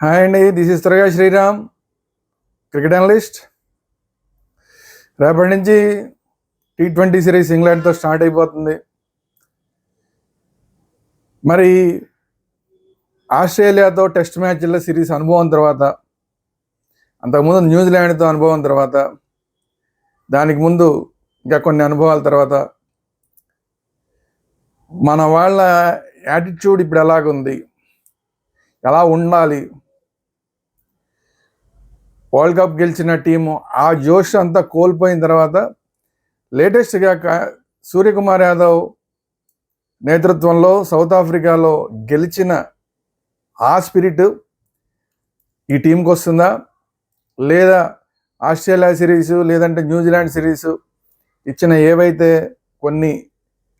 Hi అండి this is త్వరగా Sriram cricket analyst రేపటి నుంచి టీ ట్వంటీ సిరీస్ ఇంగ్లాండ్తో స్టార్ట్ అయిపోతుంది. మరి ఆస్ట్రేలియాతో టెస్ట్ మ్యాచ్ల సిరీస్ అనుభవం తర్వాత అంతకుముందు న్యూజిలాండ్తో అనుభవం తర్వాత దానికి ముందు ఇంకా కొన్ని అనుభవాల తర్వాత మన వాళ్ళ యాటిట్యూడ్ ఇప్పుడు ఎలాగుంది? ఎలా ఉండాలి? వరల్డ్ కప్ గెలిచిన టీము. ఆ జోష్ అంతా కోల్పోయిన తర్వాత లేటెస్ట్గా సూర్యకుమార్ యాదవ్ నేతృత్వంలో సౌత్ ఆఫ్రికాలో గెలిచిన ఆ స్పిరిట్ ఈ టీంకి వస్తుందా? లేదా ఆస్ట్రేలియా సిరీస్ లేదంటే న్యూజిలాండ్ సిరీస్ ఇచ్చిన ఏవైతే కొన్ని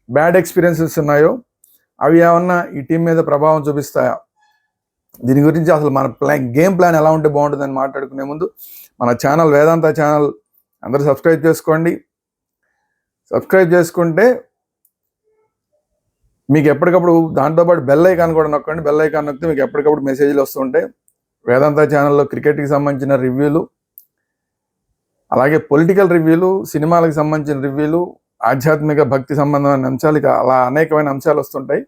బ్యాడ్ ఎక్స్పీరియన్సెస్ ఉన్నాయో అవి ఏమన్నా ఈ టీం మీద ప్రభావం చూపిస్తాయా? దీని గురించి అసలు మన ప్లాన్ గేమ్ ప్లాన్ ఎలా ఉంటే బాగుంటుందని మాట్లాడుకునే ముందు మన ఛానల్ వేదాంత ఛానల్ అందరూ సబ్స్క్రైబ్ చేసుకోండి. సబ్స్క్రైబ్ చేసుకుంటే మీకు ఎప్పటికప్పుడు దాంతోపాటు బెల్ ఐకాన్ కూడా నొక్కండి. బెల్ ఐకాన్ నొక్కితే మీకు ఎప్పటికప్పుడు మెసేజ్లు వస్తుంటాయి వేదాంత ఛానల్లో క్రికెట్కి సంబంధించిన రివ్యూలు అలాగే పొలిటికల్ రివ్యూలు సినిమాలకు సంబంధించిన రివ్యూలు ఆధ్యాత్మిక భక్తి సంబంధమైన అంశాలు ఇక అలా అనేకమైన అంశాలు వస్తుంటాయి.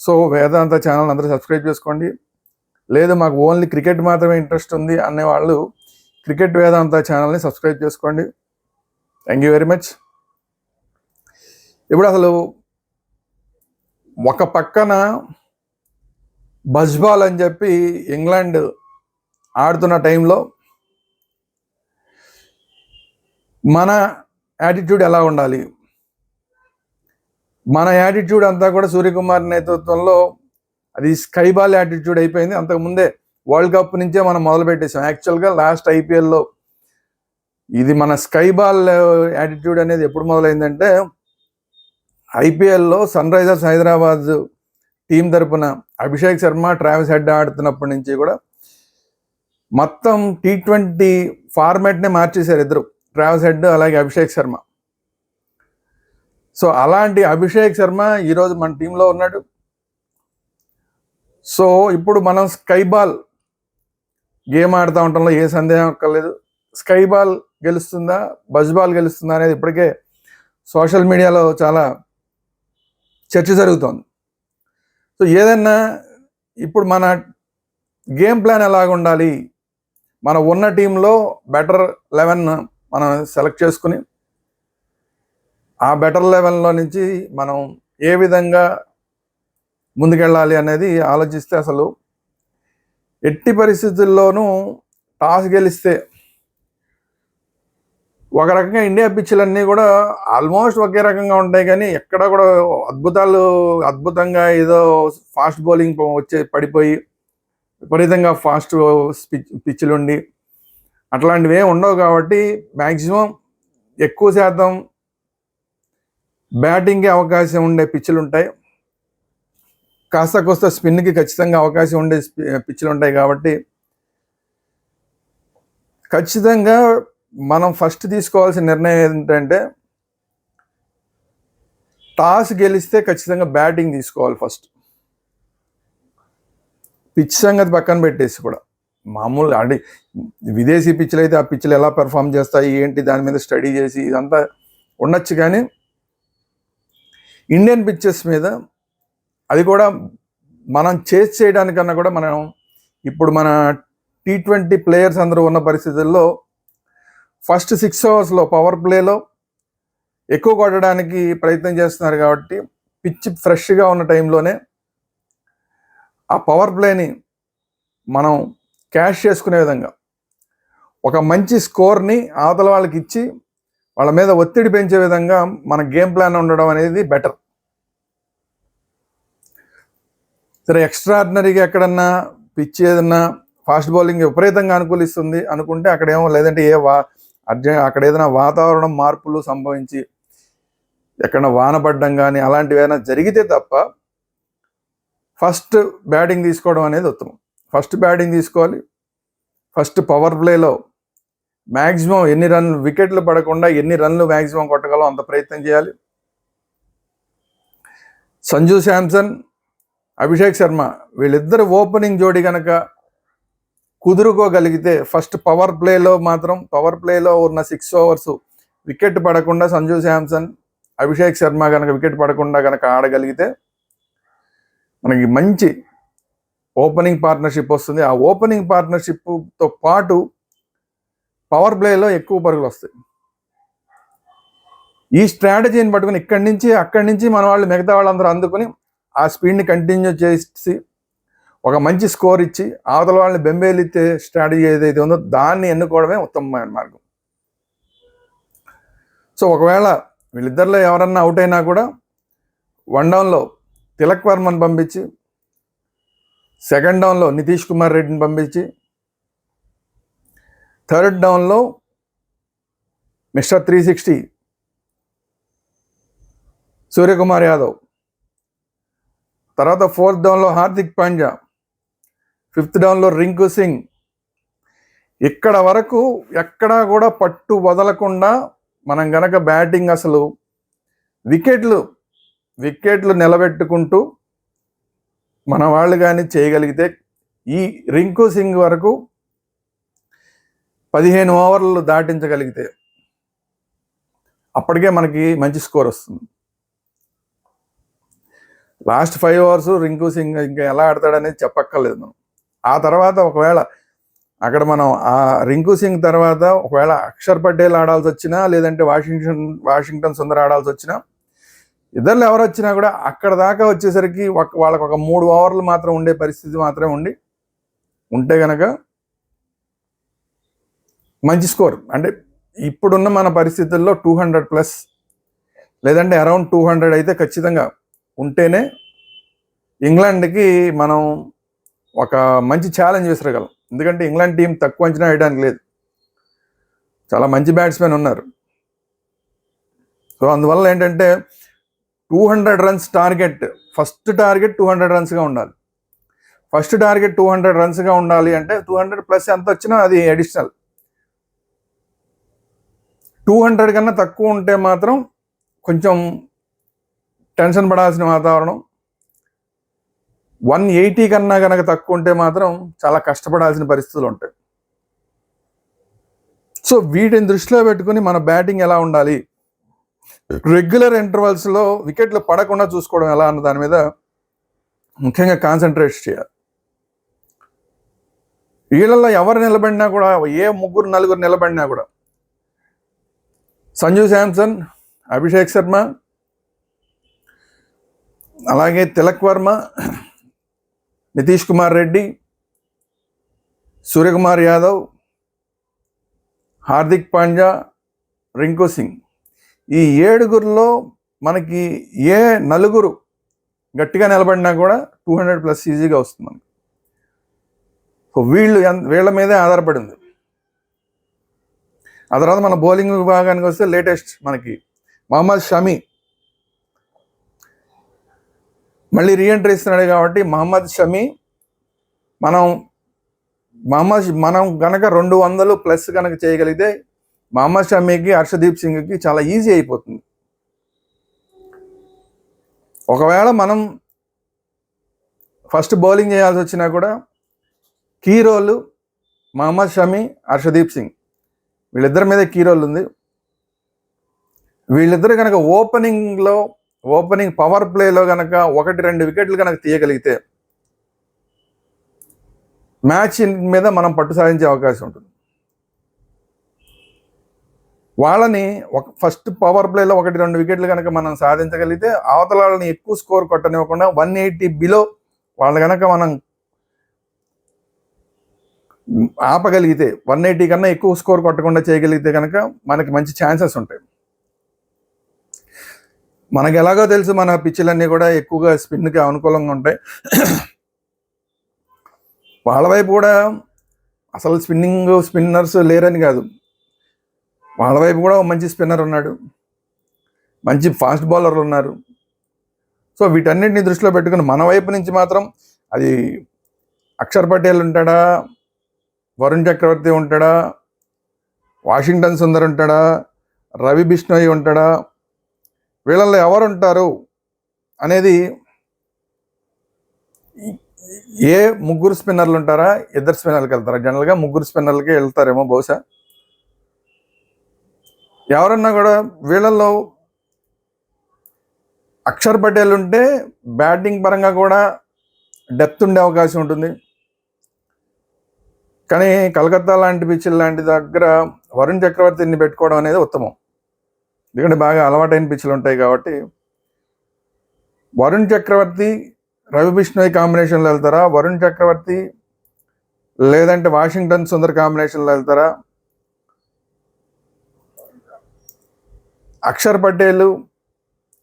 సో వేదాంత ఛానల్ అందరూ సబ్స్క్రైబ్ చేసుకోండి. లేదు మాకు ఓన్లీ క్రికెట్ మాత్రమే ఇంట్రెస్ట్ ఉంది అనే వాళ్ళు క్రికెట్ వేదాంత ఛానల్ని సబ్స్క్రైబ్ చేసుకోండి. థ్యాంక్ యూ వెరీ మచ్ ఇప్పుడు అసలు ఒక పక్కన బజ్బాల్ అని చెప్పి ఇంగ్లాండ్ ఆడుతున్న టైంలో మన యాటిట్యూడ్ ఎలా ఉండాలి? మన యాటిట్యూడ్ అంతా కూడా సూర్యకుమార్ నేతృత్వంలో అది స్కైబాల్ యాటిట్యూడ్ అయిపోయింది. అంతకుముందే వరల్డ్ కప్ నుంచే మనం మొదలు పెట్టేసాం యాక్చువల్గా లాస్ట్ ఐపీఎల్లో ఇది మన స్కైబాల్ యాటిట్యూడ్ అనేది ఎప్పుడు మొదలైందంటే ఐపీఎల్లో సన్ రైజర్స్ హైదరాబాద్ టీం తరపున అభిషేక్ శర్మ ట్రావెల్స్ హెడ్ ఆడుతున్నప్పటి నుంచి కూడా మొత్తం టీ ట్వంటీ ఫార్మాట్నే మార్చేశారు ఇద్దరు. ట్రావెల్స్ హెడ్ అలాగే అభిషేక్ శర్మ. సో అలాంటి అభిషేక్ శర్మ ఈరోజు మన టీంలో ఉన్నాడు. సో ఇప్పుడు మనం స్కైబాల్ గేమ్ ఆడుతూ ఉండటంలో ఏ సందేహం అక్కర్లేదు. స్కైబాల్ గెలుస్తుందా? బజ్బాల్ గెలుస్తుందా అనేది ఇప్పటికే సోషల్ మీడియాలో చాలా చర్చ జరుగుతోంది. సో ఏదన్నా ఇప్పుడు మన గేమ్ ప్లాన్ ఎలాగ ఉండాలి? మన ఉన్న టీంలో బెటర్ లెవెన్ మనం సెలెక్ట్ చేసుకుని ఆ బెటర్ లెవెన్లో నుంచి మనం ఏ విధంగా ముందుకెళ్ళాలి అనేది ఆలోచిస్తే అసలు ఎట్టి పరిస్థితుల్లోనూ టాస్ గెలిస్తే ఒక రకంగా ఇండియా పిచ్చులన్నీ కూడా ఆల్మోస్ట్ ఒకే రకంగా ఉంటాయి కానీ ఎక్కడ కూడా అద్భుతాలు అద్భుతంగా ఏదో ఫాస్ట్ బౌలింగ్ వచ్చే పడిపోయి విపరీతంగా ఫాస్ట్ పిచ్ పిచ్చులు ఉండి అట్లాంటివి ఏమి ఉండవు కాబట్టి మ్యాక్సిమం ఎక్కువ శాతం బ్యాటింగ్కి అవకాశం ఉండే పిచ్చులు ఉంటాయి కాస్త కోస్త స్పిన్కి ఖచ్చితంగా అవకాశం ఉండే పిచ్చులు ఉంటాయి కాబట్టి ఖచ్చితంగా మనం ఫస్ట్ తీసుకోవాల్సిన నిర్ణయం ఏంటంటే టాస్ గెలిస్తే ఖచ్చితంగా బ్యాటింగ్ తీసుకోవాలి ఫస్ట్. పిచ్ సంగతి పక్కన పెట్టేసి కూడా. మామూలుగా అంటే విదేశీ పిచ్చులు అయితే ఆ పిచ్చులు ఎలా పెర్ఫామ్ చేస్తాయి ఏంటి దాని మీద స్టడీ చేసి ఇదంతా ఉండొచ్చు కానీ ఇండియన్ పిక్చర్స్ మీద అది కూడా మనం చేసి చేయడానికన్నా కూడా మనం ఇప్పుడు మన టీ ట్వంటీ ప్లేయర్స్ అందరూ ఉన్న పరిస్థితుల్లో ఫస్ట్ సిక్స్ అవర్స్లో పవర్ ప్లేలో ఎక్కువ కొట్టడానికి ప్రయత్నం చేస్తున్నారు కాబట్టి పిచ్ ఫ్రెష్గా ఉన్న టైంలోనే ఆ పవర్ ప్లేని మనం క్యాష్ చేసుకునే విధంగా ఒక మంచి స్కోర్ని అవతల వాళ్ళకి ఇచ్చి వాళ్ళ మీద ఒత్తిడి పెంచే విధంగా మన గేమ్ ప్లాన్ ఉండడం అనేది బెటర్ సరే ఎక్స్ట్రాడినరీగా ఎక్కడన్నా పిచ్ ఏదన్నా ఫాస్ట్ బౌలింగ్ విపరీతంగా అనుకూలిస్తుంది అనుకుంటే అక్కడేమో లేదంటే ఏ వా అర్జెంట్ అక్కడ ఏదైనా వాతావరణం మార్పులు సంభవించి ఎక్కడ వాన పడ్డం కానీ అలాంటివి ఏమైనా జరిగితే తప్ప ఫస్ట్ బ్యాటింగ్ తీసుకోవడం అనేది ఉత్తమం. ఫస్ట్ బ్యాటింగ్ తీసుకోవాలి. ఫస్ట్ పవర్ ప్లేలో మ్యాక్సిమం ఎన్ని రన్లు వికెట్లు పడకుండా ఎన్ని రన్లు మ్యాక్సిమం కొట్టగలం అంత ప్రయత్నం చేయాలి. సంజు శాంసన్ అభిషేక్ శర్మ వీళ్ళిద్దరు ఓపెనింగ్ జోడి కనుక కుదురుకోగలిగితే ఫస్ట్ పవర్ ప్లేలో మాత్రం పవర్ ప్లేలో ఉన్న సిక్స్ ఓవర్స్ వికెట్ పడకుండా సంజు శాంసన్ అభిషేక్ శర్మ కనుక వికెట్ పడకుండా కనుక ఆడగలిగితే మనకి మంచి ఓపెనింగ్ పార్ట్నర్షిప్ వస్తుంది. ఆ ఓపెనింగ్ పార్ట్నర్షిప్తో పాటు పవర్ ప్లేలో ఎక్కువ పరుగులు వస్తాయి. ఈ స్ట్రాటజీని పట్టుకుని ఇక్కడి నుంచి అక్కడి నుంచి మన వాళ్ళు మిగతా వాళ్ళందరూ అందుకుని ఆ స్పీడ్ని కంటిన్యూ చేసి ఒక మంచి స్కోర్ ఇచ్చి అవతల వాళ్ళని బెంబేలితే స్ట్రాటజీ ఏదైతే ఉందో దాన్ని ఎన్నుకోవడమే ఉత్తమమైన మార్గం. సో ఒకవేళ వీళ్ళిద్దరిలో ఎవరన్నా అవుట్ అయినా కూడా వన్ డౌన్లో తిలక్ వర్మని పంపించి సెకండ్ డౌన్లో నితీష్ కుమార్ రెడ్డిని పంపించి థర్డ్ డౌన్లో mister three sixty Suryakumar Yadav తర్వాత ఫోర్త్ డౌన్లో హార్దిక్ పాండ్యా ఫిఫ్త్ డౌన్లో రింకు సింగ్. ఇక్కడ వరకు ఎక్కడా కూడా పట్టు వదలకుండా మనం గనక బ్యాటింగ్ అసలు వికెట్లు వికెట్లు నిలబెట్టుకుంటూ మన వాళ్ళు కానీ చేయగలిగితే ఈ రింకు సింగ్ వరకు పదిహేను ఓవర్లు దాటించగలిగితే అప్పటికే మనకి మంచి స్కోర్ వస్తుంది. Last five overs Rinku Singh ఇంకా ఎలా ఆడతాడనేది చెప్పక్కర్లేదు మనం. ఆ తర్వాత ఒకవేళ అక్కడ మనం ఆ రింకు సింగ్ తర్వాత ఒకవేళ అక్షర్ పటేల్ ఆడాల్సి వచ్చినా లేదంటే వాషింగ్టన్ వాషింగ్టన్ సుందర్ ఆడాల్సి వచ్చినా ఇద్దరు ఎవరు వచ్చినా కూడా అక్కడ దాకా వచ్చేసరికి ఒక వాళ్ళకి ఒక మూడు ఓవర్లు మాత్రం ఉండే పరిస్థితి మాత్రమే ఉండి ఉంటే గనక మంచి స్కోర్. అంటే ఇప్పుడున్న మన పరిస్థితుల్లో టూ హండ్రెడ్ ప్లస్ లేదంటే అరౌండ్ టూ హండ్రెడ్ అయితే ఖచ్చితంగా ఉంటేనే ఇంగ్లాండ్కి మనం ఒక మంచి ఛాలెంజ్ విసరగలం. ఎందుకంటే ఇంగ్లాండ్ టీం తక్కువ అంచనా వేయడానికి లేదు. చాలా మంచి బ్యాట్స్మెన్ ఉన్నారు. సో అందువల్ల ఏంటంటే two hundred runs target first target two hundred రన్స్గా ఉండాలి. ఫస్ట్ టార్గెట్ టూ హండ్రెడ్ రన్స్గా ఉండాలి అంటే టూ హండ్రెడ్ ప్లస్ ఎంత వచ్చినా అది అడిషనల్ టూ హండ్రెడ్ కన్నా తక్కువ ఉంటే మాత్రం కొంచెం టెన్షన్ పడాల్సిన వాతావరణం. వన్ ఎయిటీ కన్నా కనుక తక్కువ ఉంటే మాత్రం చాలా కష్టపడాల్సిన పరిస్థితులు ఉంటాయి. సో వీటిని దృష్టిలో పెట్టుకుని మన బ్యాటింగ్ ఎలా ఉండాలి? రెగ్యులర్ ఇంటర్వల్స్లో వికెట్లు పడకుండా చూసుకోవడం ఎలా అన్న దాని మీద ముఖ్యంగా కాన్సన్ట్రేట్ చేయాలి. వీళ్ళల్లో ఎవరు నిలబడినా కూడా ఏ ముగ్గురు నలుగురు నిలబడినా కూడా సంజు శాంసన్ అభిషేక్ శర్మ అలాగే తిలక్ వర్మ నితీష్ కుమార్ రెడ్డి సూర్యకుమార్ యాదవ్ హార్దిక్ పాండ్యా రింకు సింగ్. ఈ ఏడుగురిలో మనకి ఏ నలుగురు గట్టిగా నిలబడినా కూడా టూ హండ్రెడ్ ప్లస్ ఈజీగా వస్తుంది మనకి. సో వీళ్ళు వీళ్ళ మీదే ఆధారపడింది ఆ తర్వాత మన బౌలింగ్ విభాగానికి వస్తే లేటెస్ట్ మనకి మహమ్మద్ షమీ మళ్ళీ రీఎంట్రీ ఇస్తున్నాడు కాబట్టి మహమ్మద్ షమీ మనం మహమ్మద్ మనం కనుక రెండు వందలు ప్లస్ కనుక చేయగలిగితే మహమ్మద్ షమీకి హర్షదీప్ సింగ్కి చాలా ఈజీ అయిపోతుంది. ఒకవేళ మనం ఫస్ట్ బౌలింగ్ చేయాల్సి వచ్చినా కూడా కీ రోల్ మహమ్మద్ షమి హర్షదీప్ సింగ్. వీళ్ళిద్దరి మీద కీ రోల్ ఉంది. వీళ్ళిద్దరు కనుక ఓపెనింగ్లో ఓపెనింగ్ పవర్ ప్లేలో కనుక ఒకటి రెండు వికెట్లు కనుక తీయగలిగితే మ్యాచ్ మీద మనం పట్టు సాధించే అవకాశం ఉంటుంది. వాళ్ళని ఒక ఫస్ట్ పవర్ ప్లేలో ఒకటి రెండు వికెట్లు కనుక మనం సాధించగలిగితే అవతల వాళ్ళని ఎక్కువ స్కోర్ కొట్టనివ్వకుండా వన్ ఎయిటీ బిలో వాళ్ళు కనుక మనం ఆపగలిగితే వన్ ఎయిటీ కన్నా ఎక్కువ స్కోర్ కొట్టకుండా చేయగలిగితే కనుక మనకి మంచి ఛాన్సెస్ ఉంటాయి. మనకు ఎలాగో తెలుసు మన పిచ్చిలన్నీ కూడా ఎక్కువగా స్పిన్కి అనుకూలంగా ఉంటాయి. వాళ్ళ వైపు కూడా అసలు స్పిన్నింగ్ స్పిన్నర్స్ లేరని కాదు. వాళ్ళ వైపు కూడా ఒక మంచి స్పిన్నర్ ఉన్నాడు. మంచి ఫాస్ట్ బౌలర్లు ఉన్నారు. సో వీటన్నిటిని దృష్టిలో పెట్టుకుని మన వైపు నుంచి మాత్రం అది అక్షర్ పటేల్ ఉంటాడా? వరుణ్ చక్రవర్తి ఉంటాడా? వాషింగ్టన్ సుందర్ ఉంటాడా? రవి బిష్ణోయ్ ఉంటాడా? వీళ్ళల్లో ఎవరు ఉంటారు అనేది ఏ ముగ్గురు స్పిన్నర్లు ఉంటారా ఇద్దరు స్పిన్నర్కి వెళ్తారా? జనరల్గా ముగ్గురు స్పిన్నర్లకి వెళ్తారేమో బహుశా. ఎవరన్నా కూడా వీళ్ళల్లో అక్షర్ పటేల్ ఉంటే బ్యాటింగ్ పరంగా కూడా డెప్త్ ఉండే అవకాశం ఉంటుంది. కానీ కలకత్తా లాంటి పిచ్చుల లాంటి దగ్గర వరుణ్ చక్రవర్తిని పెట్టుకోవడం అనేది ఉత్తమం. ఎందుకంటే బాగా అలవాటైన పిచ్చులు ఉంటాయి కాబట్టి. వరుణ్ చక్రవర్తి రవి బిష్ణోయ్ కాంబినేషన్లో వెళ్తారా? వరుణ్ చక్రవర్తి లేదంటే వాషింగ్టన్ సుందర్ కాంబినేషన్లో వెళ్తారా? అక్షర్ పటేల్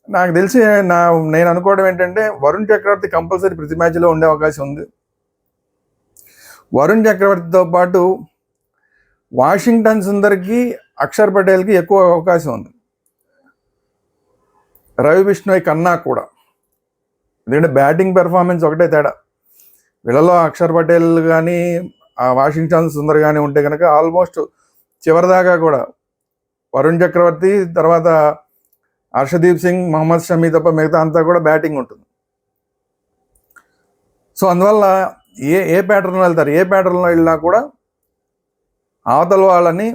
నాకు తెలిసి నా నేను అనుకోవడం ఏంటంటే వరుణ్ చక్రవర్తి కంపల్సరీ ప్రతి మ్యాచ్లో ఉండే అవకాశం ఉంది. వరుణ్ చక్రవర్తితో పాటు వాషింగ్టన్ సుందర్కి అక్షర్ పటేల్కి ఎక్కువ అవకాశం ఉంది. రవి బిష్ణోయ్ కన్నా కూడా. ఎందుకంటే బ్యాటింగ్ పెర్ఫార్మెన్స్ ఒకటే తేడా. వీళ్ళలో అక్షర్ పటేల్ కానీ ఆ వాషింగ్టన్ సుందర్ కానీ ఉంటే కనుక ఆల్మోస్ట్ చివరిదాకా కూడా. వరుణ్ చక్రవర్తి తర్వాత హర్షదీప్ సింగ్ మహమ్మద్ షమీ తప్ప మిగతా అంతా కూడా బ్యాటింగ్ ఉంటుంది. సో అందువల్ల ఏ ఏ ప్యాటర్న్లో వెళ్తారు? ఏ ప్యాటర్న్లో వెళ్ళినా కూడా అవతల వాళ్ళని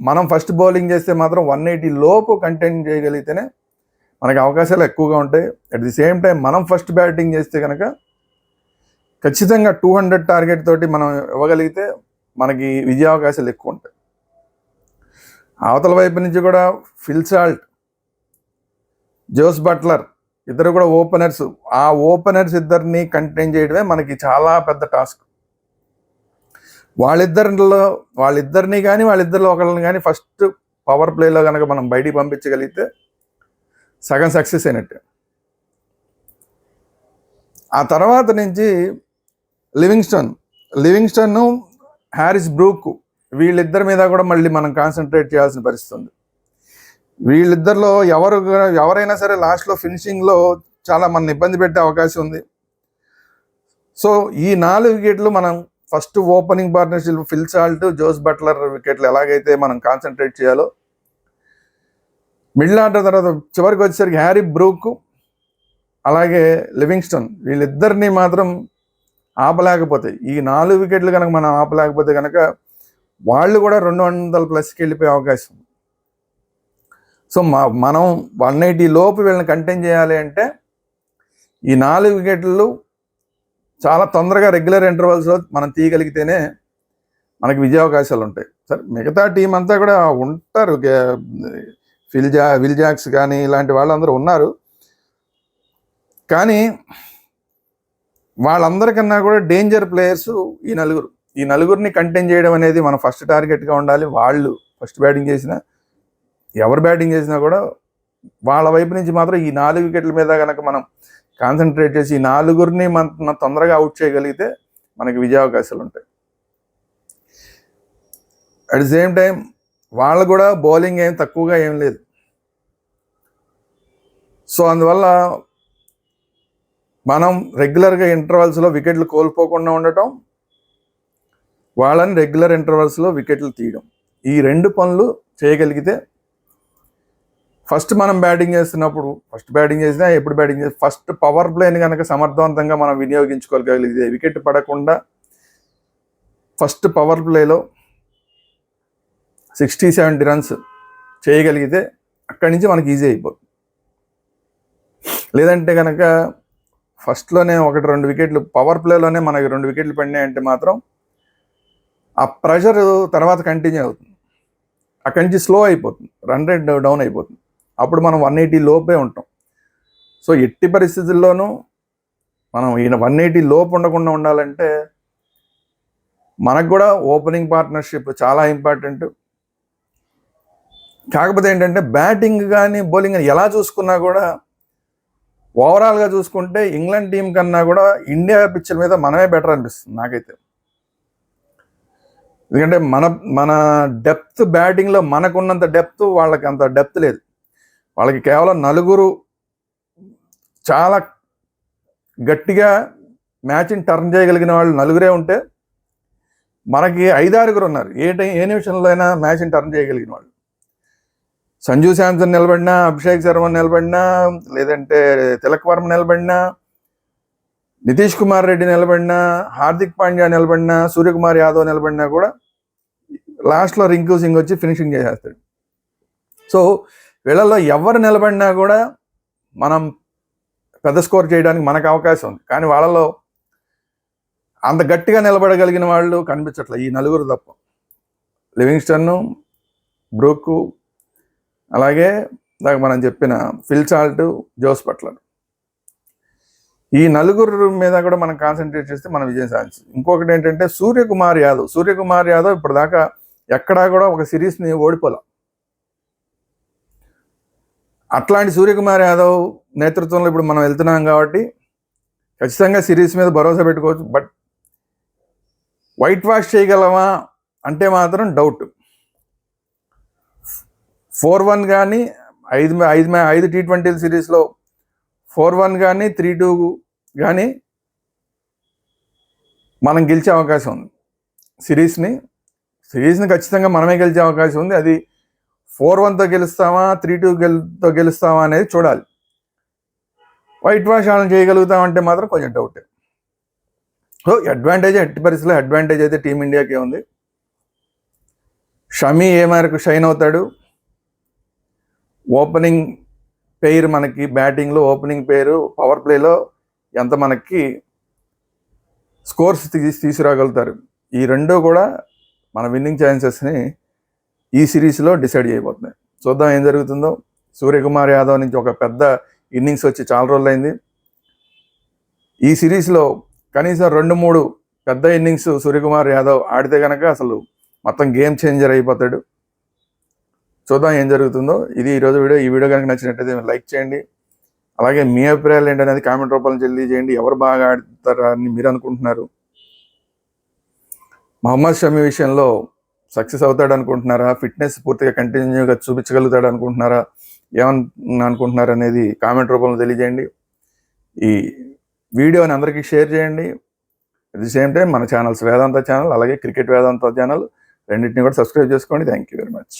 మనం ఫస్ట్ బౌలింగ్ చేస్తే మాత్రం వన్ ఎయిటీ లోపు కంటెంట్ చేయగలిగితేనే మనకి అవకాశాలు ఎక్కువగా ఉంటాయి. అట్ ది సేమ్ టైం మనం ఫస్ట్ బ్యాటింగ్ చేస్తే కనుక ఖచ్చితంగా టూ హండ్రెడ్ టార్గెట్ తోటి మనం ఇవ్వగలిగితే మనకి విజయ అవకాశాలు ఎక్కువ ఉంటాయి. అవతల వైపు నుంచి కూడా ఫిల్సాల్ట్ జోస్ బట్లర్ ఇద్దరు కూడా ఓపెనర్స్ ఆ ఓపెనర్స్ ఇద్దరిని కంటైన్ చేయడమే మనకి చాలా పెద్ద టాస్క్ వాళ్ళిద్దరిలో వాళ్ళిద్దరిని కానీ వాళ్ళిద్దరిలో ఒకళ్ళని కానీ ఫస్ట్ పవర్ ప్లేలో కనుక మనం బయటికి పంపించగలిగితే సగం సక్సెస్ అయినట్టే. ఆ తర్వాత నుంచి లివింగ్స్టన్ లివింగ్స్టన్ హ్యారిస్ బ్రూక్ వీళ్ళిద్దరి మీద కూడా మళ్ళీ మనం కాన్సన్ట్రేట్ చేయాల్సిన పరిస్థితి ఉంది. వీళ్ళిద్దరిలో ఎవరు ఎవరైనా సరే లాస్ట్లో ఫినిషింగ్లో చాలా మన ఇబ్బంది పెట్టే అవకాశం ఉంది. సో ఈ నాలుగు వికెట్లు మనం first opening partnership Phil Salt Jos Buttler వికెట్లు ఎలాగైతే మనం కాన్సన్ట్రేట్ చేయాలో మిడిల్ ఆర్డర్ తర్వాత చివరికి వచ్చేసరికి హ్యారీ బ్రూక్ అలాగే లివింగ్స్టన్ వీళ్ళిద్దరిని మాత్రం ఆపలేకపోతే ఈ నాలుగు వికెట్లు కనుక మనం ఆపలేకపోతే కనుక వాళ్ళు కూడా రెండు వందల ప్లస్కి వెళ్ళిపోయే అవకాశం. సో మా మనం వన్ ఎయిటీ లోపు వీళ్ళని కంటైన్ చేయాలి అంటే ఈ నాలుగు వికెట్లు చాలా తొందరగా రెగ్యులర్ ఇంటర్వల్స్లో మనం తీయగలిగితేనే మనకి విజయ అవకాశాలు ఉంటాయి. సరే మిగతా టీం అంతా కూడా ఉంటారు ఫిల్జా ఫిల్ జా విల్ జాక్స్ కానీ ఇలాంటి వాళ్ళందరూ ఉన్నారు. కానీ వాళ్ళందరికన్నా కూడా డేంజర్ ప్లేయర్స్ ఈ నలుగురు. ఈ నలుగురిని కంటైన్ చేయడం అనేది మన ఫస్ట్ టార్గెట్గా ఉండాలి. వాళ్ళు ఫస్ట్ బ్యాటింగ్ చేసినా ఎవరు బ్యాటింగ్ చేసినా కూడా వాళ్ళ వైపు నుంచి మాత్రం ఈ నాలుగు వికెట్ల మీద కనుక మనం కాన్సన్ట్రేట్ చేసి ఈ నాలుగురిని మన తొందరగా అవుట్ చేయగలిగితే మనకి విజయ అవకాశాలు ఉంటాయి. అట్ ది సేమ్ టైం వాళ్ళు కూడా బౌలింగ్ ఏం తక్కువగా ఏం లేదు. సో అందువల్ల మనం రెగ్యులర్గా ఇంటర్వల్స్లో వికెట్లు కోల్పోకుండా ఉండటం వాళ్ళని రెగ్యులర్ ఇంటర్వల్స్లో వికెట్లు తీయడం. ఈ రెండు పనులు చేయగలిగితే ఫస్ట్ మనం బ్యాటింగ్ చేస్తున్నప్పుడు ఫస్ట్ బ్యాటింగ్ చేసినా ఎప్పుడు బ్యాటింగ్ చేసి ఫస్ట్ పవర్ ప్లేని కనుక సమర్థవంతంగా మనం వినియోగించుకోగలిగితే వికెట్ పడకుండా ఫస్ట్ పవర్ ప్లేలో సిక్స్టీ సెవెంటీ రన్స్ చేయగలిగితే అక్కడి నుంచి మనకి ఈజీ అయిపోతుంది లేదంటే కనుక ఫస్ట్లోనే ఒకటి రెండు వికెట్లు పవర్ ప్లేలోనే మనకి రెండు వికెట్లు పడినాయంటే మాత్రం ఆ ప్రెషర్ తర్వాత కంటిన్యూ అవుతుంది. అక్కడి నుంచి స్లో అయిపోతుంది రన్ రేట్ డౌన్ అయిపోతుంది. అప్పుడు మనం వన్ ఎయిటీ లోపే ఉంటాం. సో ఎట్టి పరిస్థితుల్లోనూ మనం ఈయన వన్ ఎయిటీ లోపు ఉండకుండా ఉండాలంటే మనకు కూడా ఓపెనింగ్ పార్ట్నర్షిప్ చాలా ఇంపార్టెంట్. కాకపోతే ఏంటంటే బ్యాటింగ్ కానీ బౌలింగ్ కానీ ఎలా చూసుకున్నా కూడా ఓవరాల్గా చూసుకుంటే ఇంగ్లాండ్ టీం కన్నా కూడా ఇండియా పిచ్చర్ మీద మనమే బెటర్ అనిపిస్తుంది నాకైతే. ఎందుకంటే మన మన డెప్త్ బ్యాటింగ్లో మనకున్నంత డెప్త్ వాళ్ళకి అంత డెప్త్ లేదు. వాళ్ళకి కేవలం నలుగురు చాలా గట్టిగా మ్యాచ్ని టర్న్ చేయగలిగిన వాళ్ళు నలుగురే ఉంటే మనకి ఐదారుగురు ఉన్నారు. ఏ టైం ఏ నిమిషంలో అయినా మ్యాచ్ని టర్న్ చేయగలిగిన వాళ్ళు. సంజు శాంసన్ నిలబడినా అభిషేక్ శర్మ నిలబడినా లేదంటే తిలక్ వర్మ నిలబడినా నితీష్ కుమార్ రెడ్డి నిలబడినా హార్దిక్ పాండ్యా నిలబడినా సూర్యకుమార్ యాదవ్ నిలబడినా కూడా లాస్ట్లో రింకు సింగ్ వచ్చి ఫినిషింగ్ చేసేస్తాడు. సో వీళ్ళల్లో ఎవరు నిలబడినా కూడా మనం పెద్ద స్కోర్ చేయడానికి మనకు అవకాశం ఉంది. కానీ వాళ్ళలో అంత గట్టిగా నిలబడగలిగిన వాళ్ళు కనిపించట్లే. ఈ నలుగురు తప్ప. లివింగ్స్టన్ బ్రూకు అలాగే ఇందాక మనం చెప్పిన ఫిల్చాల్ట్ జోస్ పట్లర్ ఈ నలుగురు మీద కూడా మనం కాన్సన్ట్రేట్ చేస్తే మనం విజయం సాధించు ఇంకొకటి ఏంటంటే సూర్యకుమార్ యాదవ్. సూర్యకుమార్ యాదవ్ ఇప్పటిదాకా ఎక్కడా కూడా ఒక సిరీస్ని ఓడిపోలాం. అట్లాంటి సూర్యకుమార్ యాదవ్ నేతృత్వంలో ఇప్పుడు మనం వెళ్తున్నాం కాబట్టి ఖచ్చితంగా సిరీస్ మీద భరోసా పెట్టుకోవచ్చు. బట్ వైట్ వాష్ చేయగలమా అంటే మాత్రం డౌట్ ఫోర్ వన్ కానీ ఐదు ఐదు ఐదు టీ ట్వంటీ సిరీస్లో ఫోర్ వన్ కానీ త్రీ టూ కానీ మనం గెలిచే అవకాశం ఉంది. సిరీస్ని సిరీస్ని ఖచ్చితంగా మనమే గెలిచే అవకాశం ఉంది. అది ఫోర్ వన్తో గెలుస్తామా త్రీ టూ గెలుతో గెలుస్తామా అనేది చూడాలి. వైట్ వాష్ ఆన్ చేయగలుగుతామంటే మాత్రం కొంచెం డౌటే సో అడ్వాంటేజ్ ఎట్టి పరిస్థితుల్లో అడ్వాంటేజ్ అయితే టీమిండియాకే ఉంది. షమీ ఏ మేరకు షైన్ అవుతాడు? ఓపెనింగ్ పేరు మనకి బ్యాటింగ్లో ఓపెనింగ్ పేరు పవర్ ప్లేలో ఎంత మనకి స్కోర్స్ తీసి తీసుకురాగలుగుతారు. ఈ రెండు కూడా మన విన్నింగ్ ఛాన్సెస్ని ఈ సిరీస్లో డిసైడ్ చేయబోతున్నాయి. చూద్దాం ఏం జరుగుతుందో. సూర్యకుమార్ యాదవ్ నుంచి ఒక పెద్ద ఇన్నింగ్స్ వచ్చి చాలా రోజులైంది. ఈ సిరీస్లో కనీసం రెండు మూడు పెద్ద ఇన్నింగ్స్ సూర్యకుమార్ యాదవ్ ఆడితే కనుక అసలు మొత్తం గేమ్ చేంజర్ అయిపోతాడు. చూద్దాం ఏం జరుగుతుందో. ఇది ఈరోజు వీడియో. ఈ వీడియో కనుక నచ్చినట్టయితే లైక్ చేయండి. అలాగే మీ అభిప్రాయాలు ఏంటనేది కామెంట్ రూపంలో తెలియజేయండి ఎవరు బాగా ఆడతారని అని మీరు అనుకుంటున్నారు. మహమ్మద్ షమీ విషయంలో సక్సెస్ అవుతాడు అనుకుంటున్నారా? ఫిట్నెస్ పూర్తిగా కంటిన్యూగా చూపించగలుగుతాడు అనుకుంటున్నారా? ఏమని అనుకుంటున్నారు అనేది కామెంట్ రూపంలో తెలియజేయండి. ఈ వీడియోని అందరికీ షేర్ చేయండి. అట్ ది సేమ్ టైం మన ఛానల్స్ వేదాంత ఛానల్ అలాగే క్రికెట్ వేదాంత ఛానల్ రెండింటిని కూడా సబ్స్క్రైబ్ చేసుకోండి. Thank you very much.